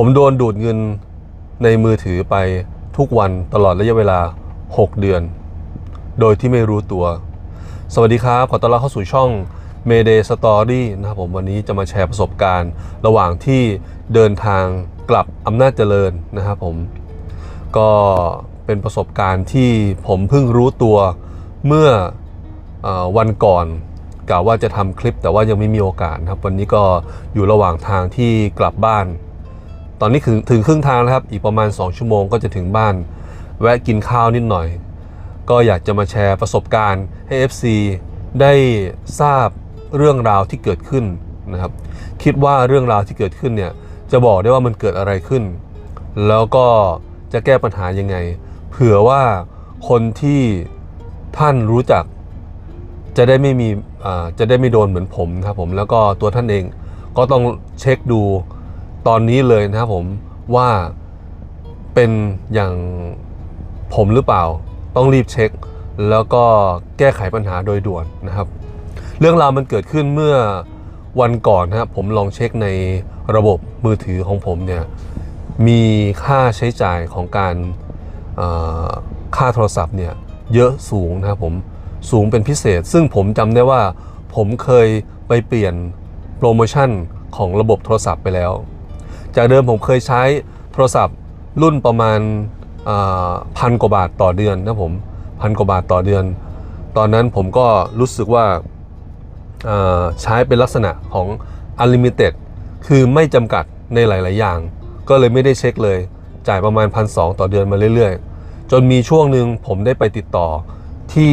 ผมโดนดูดเงินในมือถือไปทุกวันตลอดระยะเวลา 6 เดือน โดยที่ไม่รู้ตัว สวัสดีครับ ขอต้อนรับเข้าสู่ช่อง Mayday Story นะครับผมวันนี้จะมาแชร์ประสบการณ์ ระหว่างที่เดินทางกลับอำนาจเจริญนะครับผม ก็เป็นประสบการณ์ที่ผมเพิ่งรู้ตัวเมื่ออวันก่อนกะว่าจะทำคลิปแต่ว่ายังไม่มีโอกาสครับ วันนี้ก็อยู่ระหว่างทางที่กลับบ้าน ตอนนี้ถึงถึงครึ่งทางแล้วครับ อีกประมาณ 2 ชั่วโมงก็จะถึงบ้าน แวะกินข้าวนิดหน่อย ก็อยากจะมาแชร์ประสบการณ์ให้ FC ได้ทราบเรื่องราวที่เกิดขึ้นนะครับ คิดว่าเรื่องราวที่เกิดขึ้นเนี่ยจะบอกได้ว่ามันเกิดอะไรขึ้น แล้วก็จะแก้ปัญหายังไง เผื่อว่าคนที่ท่านรู้จัก จะได้ไม่มีอ่าจะได้ไม่โดนเหมือนผมครับผมแล้วก็ตัวท่านเองก็ต้องเช็คดู ตอนนี้เลยนะครับผมว่าเป็นอย่างผมหรือเปล่า ต้องรีบเช็ค แล้วก็แก้ไขปัญหาโดยด่วนนะครับ เรื่องราวมันเกิดขึ้นเมื่อวันก่อนนะครับผมลองเช็คในระบบมือถือของผมเนี่ยมีค่าใช้จ่ายของการค่าโทรศัพท์เนี่ยเยอะสูงนะครับผมสูงเป็นพิเศษ ซึ่งผมจำได้ว่าผมเคยไปเปลี่ยนโปรโมชั่นของระบบโทรศัพท์ไปแล้ว จากเดิมผมเคยใช้โทรศัพท์รุ่นประมาณพันกว่าบาทต่อเดือนนะผมพันกว่าบาทต่อเดือน ตอนนั้นผมก็รู้สึกว่าใช้เป็นลักษณะของ Unlimited คือไม่จำกัดในหลาย ๆ อย่าง ก็เลยไม่ได้เช็คเลย จ่ายประมาณพันสต่อเดือนมาเรื่อย ๆ จนมีช่วงหนึ่งผมได้ไปติดต่อที่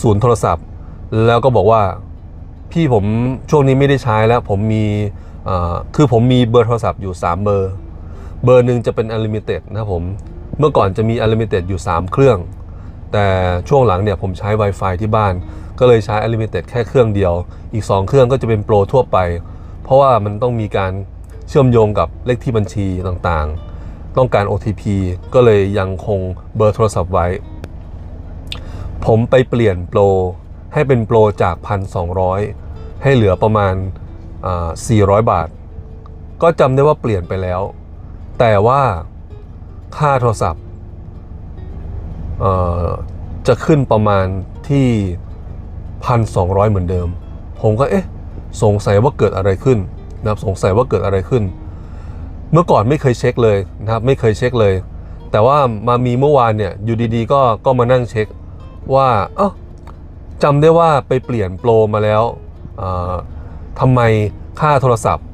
ศูนย์โทรศัพท์ แล้วก็บอกว่าพี่ผมช่วงนี้ไม่ได้ใช้แล้วผมมี คือผมมีเบอร์โทรศัพท์อยู่ 3 เบอร์ เบอร์หนึ่งจะเป็น Unlimited นะครับผม เมื่อก่อนจะมี Unlimited อยู่ 3 เครื่อง แต่ช่วงหลังเนี่ยผมใช้ Wi-Fi ที่บ้าน ก็เลยใช้ Unlimited แค่เครื่องเดียว อีก 2 เครื่องก็จะเป็นโปรทั่วไป เพราะว่ามันต้องมีการเชื่อมโยงกับเลขที่บัญชีต่างๆ ต้องการ OTP ก็เลยยังคงเบอร์โทรศัพท์ไว้ ผมไปเปลี่ยนโปรให้เป็นโปรจาก 1,200 ให้เหลือประมาณ 400 บาท ก็จำได้ว่าเปลี่ยนไปแล้ว แต่ว่าค่าโทรศัพท์จะขึ้นประมาณที่ 1,200 เหมือนเดิม ผมก็เอ๊ะสงสัยว่าเกิดอะไรขึ้นนะครับสงสัยว่าเกิดอะไรขึ้น เมื่อก่อนไม่เคยเช็คเลยนะครับไม่เคยเช็คเลย แต่ว่ามามีเมื่อวานเนี่ยอยู่ดีๆก็ก็มานั่งเช็คว่าเอ้าจำได้ว่าไปเปลี่ยนโปรมาแล้ว ทำไมค่าโทรศัพท์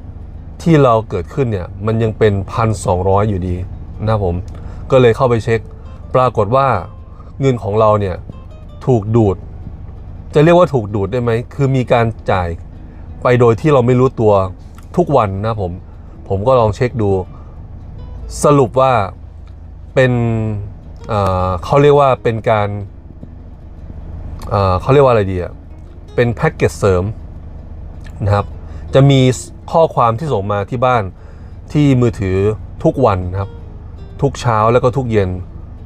ที่เราเกิดขึ้นเนี่ยมันยังเป็น 1,200 อยู่ดีนะผม ก็เลยเข้าไปเช็ค ปรากฏว่าเงินของเราเนี่ยถูกดูด จะเรียกว่าถูกดูดได้ไหม คือมีการจ่ายไปโดยที่เราไม่รู้ตัวทุกวันนะผม ผมก็ลองเช็คดู สรุปว่าเป็นเเขาเรียกว่าเป็นการเเขาเรียกว่าอะไรดีอะเป็นแพ็กเกจเสริม นะครับ จะมีข้อความที่ส่งมาที่บ้านที่มือถือทุกวันนะครับ ทุกเช้าแล้วก็ทุกเย็น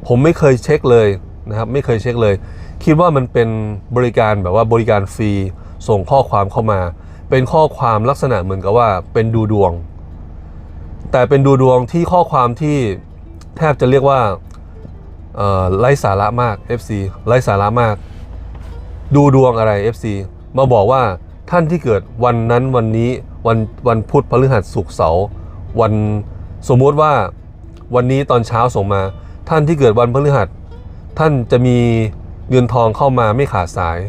ผมไม่เคยเช็คเลยนะครับ ไม่เคยเช็คเลย คิดว่ามันเป็นบริการแบบว่าบริการฟรีส่งข้อความเข้ามา เป็นข้อความลักษณะเหมือนกับว่าเป็นดูดวง แต่เป็นดูดวงที่ข้อความที่แทบจะเรียกว่าไร้สาระมาก FC ไร้สาระมาก ดูดวงอะไร FC มาบอกว่า ท่านที่เกิดวันนั้นวันนี้วันวันพุธพฤหัสศุกร์เสาร์วันสมมุติว่าวันนี้ตอนเช้าส่งมา ท่านที่เกิดวันพฤหัส ท่านจะมีเงินทองเข้ามาไม่ขาดสาย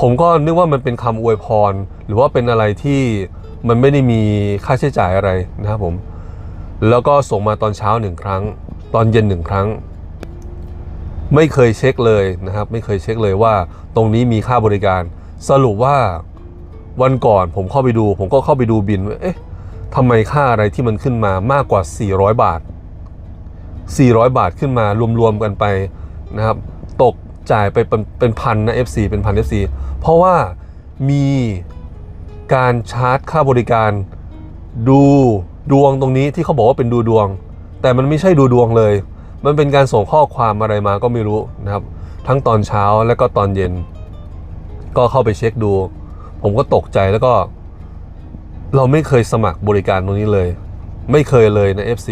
ผมก็นึกว่ามันเป็นคำอวยพร หรือว่าเป็นอะไรที่มันไม่ได้มีค่าใช้จ่ายอะไรนะครับผม แล้วก็ส่งมาตอนเช้าหนึ่งครั้ง ตอนเย็นหนึ่งครั้ง ไม่เคยเช็คเลยนะครับ ไม่เคยเช็คเลยว่าตรงนี้มีค่าบริการ สรุปว่าวันก่อนผมเข้าไปดู ผมก็เข้าไปดูบินว่าเอ๊ะทำไมค่าอะไรที่มันขึ้นมามากกว่า 400 บาท 400 บาทขึ้นมารวมๆกันไปนะครับ ตกจ่ายไปเป็นเป็นพันนะ FC เป็นพัน FC เพราะว่ามีการชาร์จค่าบริการดูดวงตรงนี้ที่เขาบอกว่าเป็นดูดวง แต่มันไม่ใช่ดูดวงเลย มันเป็นการส่งข้อความอะไรมาก็ไม่รู้นะครับ ทั้งตอนเช้าและก็ตอนเย็น ก็เข้าไปเช็คดู ผมก็ตกใจแล้วก็ เราไม่เคยสมัครบริการตรงนี้เลย ไม่เคยเลยนะ FC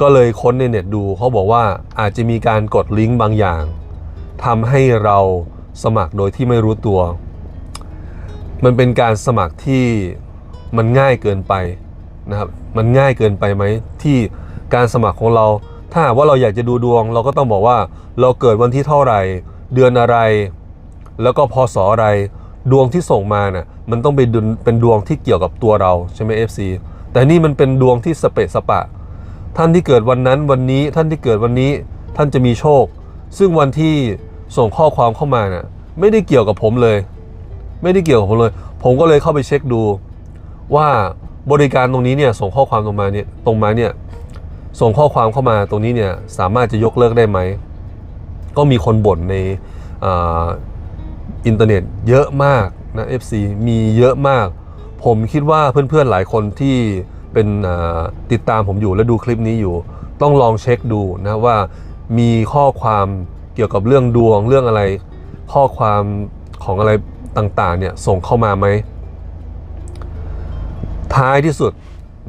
ก็เลยค้นในเน็ตดูเขาบอกว่าอาจจะมีการกดลิงก์บางอย่างทำให้เราสมัครโดยที่ไม่รู้ตัว มันเป็นการสมัครที่มันง่ายเกินไปนะครับ มันง่ายเกินไปไหมที่การสมัครของเรา ถ้าว่าเราอยากจะดูดวง เราก็ต้องบอกว่าเราเกิดวันที่เท่าไหร่ เดือนอะไร แล้วก็พศอะไรดวงที่ส่งมาน่ะมันต้องเป็นดวงเป็นดวงที่เกี่ยวกับตัวเราใช่ไหม FC แต่นี่มันเป็นดวงที่สเปะสปะ ท่านที่เกิดวันนั้นวันนี้ท่านที่เกิดวันนี้ท่านจะมีโชค ซึ่งวันที่ส่งข้อความเข้ามาน่ะไม่ได้เกี่ยวกับผมเลย ไม่ได้เกี่ยวกับผมเลย ผมก็เลยเข้าไปเช็คดู ว่าบริการตรงนี้เนี่ยส่งข้อความตรงมาเนี่ยตรงมาเนี่ยส่งข้อความเข้ามาตรงนี้เนี่ยสามารถจะยกเลิกได้ไหมก็มีคนบ่นใน อินเทอร์เน็ตเยอะมากนะ FC มีเยอะมาก ผมคิดว่าเพื่อนๆหลายคนที่เป็นติดตามผมอยู่และดูคลิปนี้อยู่ ต้องลองเช็คดูนะว่ามีข้อความเกี่ยวกับเรื่องดวงเรื่องอะไร ข้อความของอะไรต่างๆเนี่ยส่งเข้ามาไหมท้ายที่สุด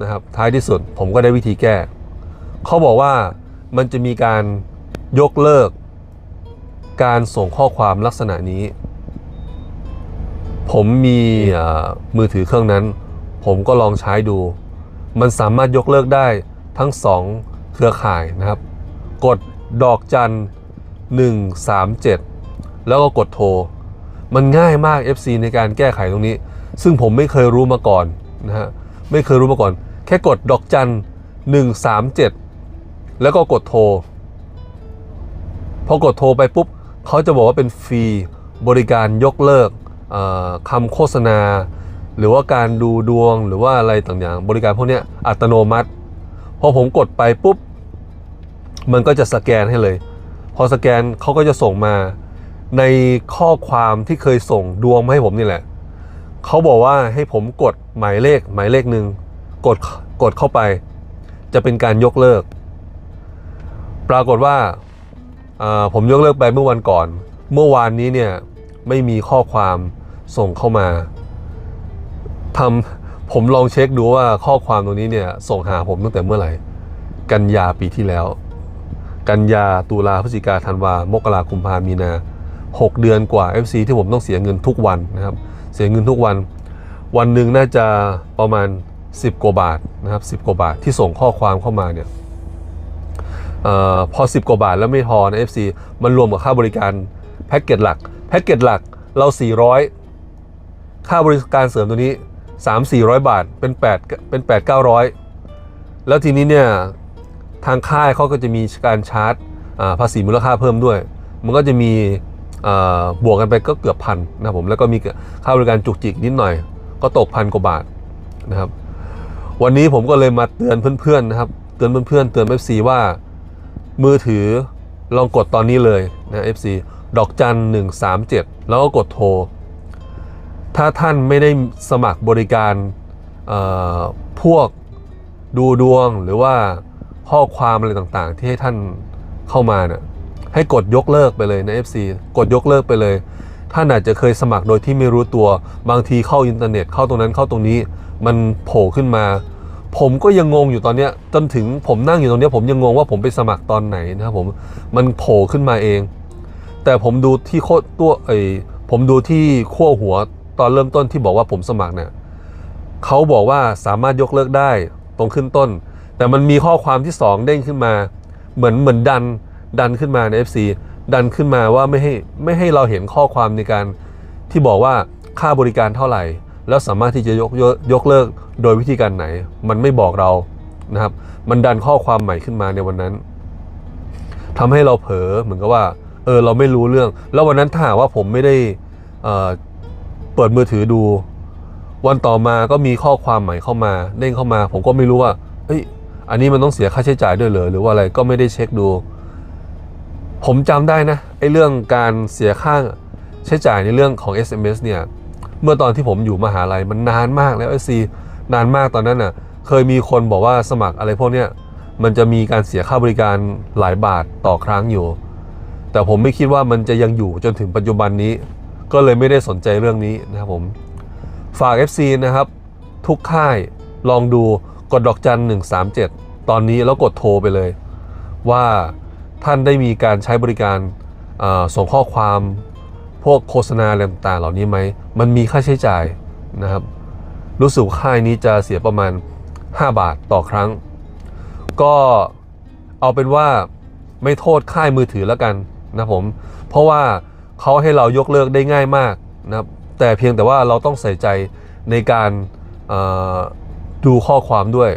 นะครับท้ายที่สุดผมก็ได้วิธีแก้ เขาบอกว่ามันจะมีการยกเลิก การส่งข้อความลักษณะนี้ ผมมีมือถือเครื่องนั้น ผมก็ลองใช้ดู มันสามารถยกเลิกได้ทั้งสองเครือข่ายนะครับ กดดอกจัน 137 แล้วก็กดโทร มันง่ายมาก FC ในการแก้ไขตรงนี้ ซึ่งผมไม่เคยรู้มาก่อนนะฮะไม่เคยรู้มาก่อน แค่กดดอกจัน 137 แล้วก็กดโทร พอกดโทรไปปุ๊บเขาจะบอกว่าเป็นฟรีบริการยกเลิก คำโฆษณา หรือว่าการดูดวงหรือว่าอะไรต่างๆ บริการพวกนี้อัตโนมัติ พอผมกดไปปุ๊บ มันก็จะสแกนให้เลย พอสแกนเขาก็จะส่งมาในข้อความที่เคยส่งดวงมาให้ผมนี่แหละ เขาบอกว่าให้ผมกดหมายเลขหมายเลขหนึ่งกดกดเข้าไป จะเป็นการยกเลิก ปรากฏว่าผมยกเลิกไปเมื่อวันก่อน เมื่อวานนี้เนี่ย ไม่มีข้อความส่งเข้ามาทำผมลองเช็คดูว่าข้อความตรงนี้เนี่ยส่งหาผมตั้งแต่เมื่อไหร่ กันยาปีที่แล้ว กันยาตุลาพฤศจิกาธันวามกราคุมภามีนา 6 เดือนกว่า FC ที่ผมต้องเสียเงินทุกวันนะครับ เสียเงินทุกวัน วันหนึ่งน่าจะประมาณ 10 กว่าบาทนะครับ 10 กว่าบาทที่ส่งข้อความเข้ามาเนี่ยออพอ 10 กว่าบาทแล้วไม่พอนะ FC มันรวมกับค่าบริการแพ็กเกจหลัก พ็กเกจหลักเรา 400 ค่าบริการเสริมตัวนี้ 3 400 บาทเป็น8เป็น 8 900 แล้วทีนี้เนี่ยทางค่ายเขาก็จะมีการชาร์จภาษีมูลค่าเพิ่มด้วย มันก็จะมีบวกกันไปก็เกือบพันนะผมแล้วก็มีค่าบริการจุกจิกนิดหน่อย ก็ตกพันกว่าบาทนะครับ วันนี้ผมก็เลยมาเตือนเพื่อนๆนะครับ เตือนเพื่อนๆเตือน FC ว่ามือถือลองกดตอนนี้เลยนะ FC ดอกจัน137แล้วก็กดโทร ถ้าท่านไม่ได้สมัครบริการพวกดูดวงหรือว่าข้อความอะไรต่างๆ ที่ให้ท่านเข้ามาเนี่ยให้กดยกเลิกไปเลยนะ FC กดยกเลิกไปเลย ท่านอาจจะเคยสมัครโดยที่ไม่รู้ตัวบางทีเข้าอินเทอร์เน็ตเข้าตรงนั้นเข้าตรงนี้ มันโผล่ขึ้นมา ผมก็ยังงงอยู่ตอนเนี้ยจนถึงผมนั่งอยู่ตรงเนี้ยผมยังงงว่าผมไปสมัครตอนไหนนะครับผมมันโผล่ขึ้นมาเอง แต่ผมดูที่โคตรตัวไอผมดูที่ขั้วหัวตอนเริ่มต้นที่บอกว่าผมสมัครเนี่ยเขาบอกว่าสามารถยกเลิกได้ตรงขึ้นต้น แต่มันมีข้อความที่สองเด้งขึ้นมา เหมือนเหมือนดันดันขึ้นมาใน FC ดันขึ้นมาว่าไม่ให้ไม่ให้เราเห็นข้อความในการที่บอกว่าค่าบริการเท่าไหร่ แล้วสามารถที่จะยกยกยกเลิกโดยวิธีการไหน มันไม่บอกเรานะครับ มันดันข้อความใหม่ขึ้นมาในวันนั้นทำให้เราเผลอเหมือนกับว่า เออเราไม่รู้เรื่อง แล้ววันนั้นถ้าหากว่าผมไม่ได้เเปิดมือถือดู วันต่อมาก็มีข้อความใหม่เข้ามาเด้งเข้ามา ผมก็ไม่รู้ว่าเอ้ยอันนี้มันต้องเสียค่าใช้จ่ายด้วยเหรอหรือว่าอะไรก็ไม่ได้เช็คดู ผมจำได้นะไอ้เรื่องการเสียค่าใช้จ่ายในเรื่องของ SMS เนี่ยเมื่อตอนที่ผมอยู่มหาลัยมันนานมากแล้วไอซีนานมากตอนนั้นน่ะเคยมีคนบอกว่าสมัครอะไรพวกเนี้ยมันจะมีการเสียค่าบริการหลายบาทต่อครั้งอยู่ แต่ผมไม่คิดว่ามันจะยังอยู่จนถึงปัจจุบันนี้ ก็เลยไม่ได้สนใจเรื่องนี้นะครับผม ฝาก FC นะครับ ทุกค่ายลองดูกดดอกจัน 137 ตอนนี้แล้วกดโทรไปเลย ว่าท่านได้มีการใช้บริการาส่งข้อความพวกโฆษณาอะไรต่างๆเหล่านี้ไหม มันมีค่าใช้จ่ายนะครับ รู้สึกค่ายนี้จะเสียประมาณ 5 บาทต่อครั้ง ก็เอาเป็นว่าไม่โทษค่ายมือถือแล้วกัน นะผมเพราะว่าเขาให้เรายกเลิกได้ง่ายมากนะครับแต่เพียงแต่ว่าเราต้องใส่ใจในการดูข้อความด้วย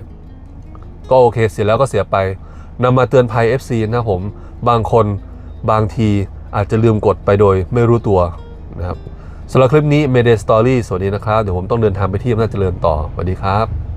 ก็โอเคเสียแล้วก็เสียไปนำมาเตือนภัย FC นะผมบางคนบางทีอาจจะลืมกดไปโดยไม่รู้ตัวนะครับสำหรับคลิปนี้ Mayday Story สวัสดีนะครับ เดี๋ยวผมต้องเดินทางไปที่อำนาจเจริญต่อ สวัสดีครับ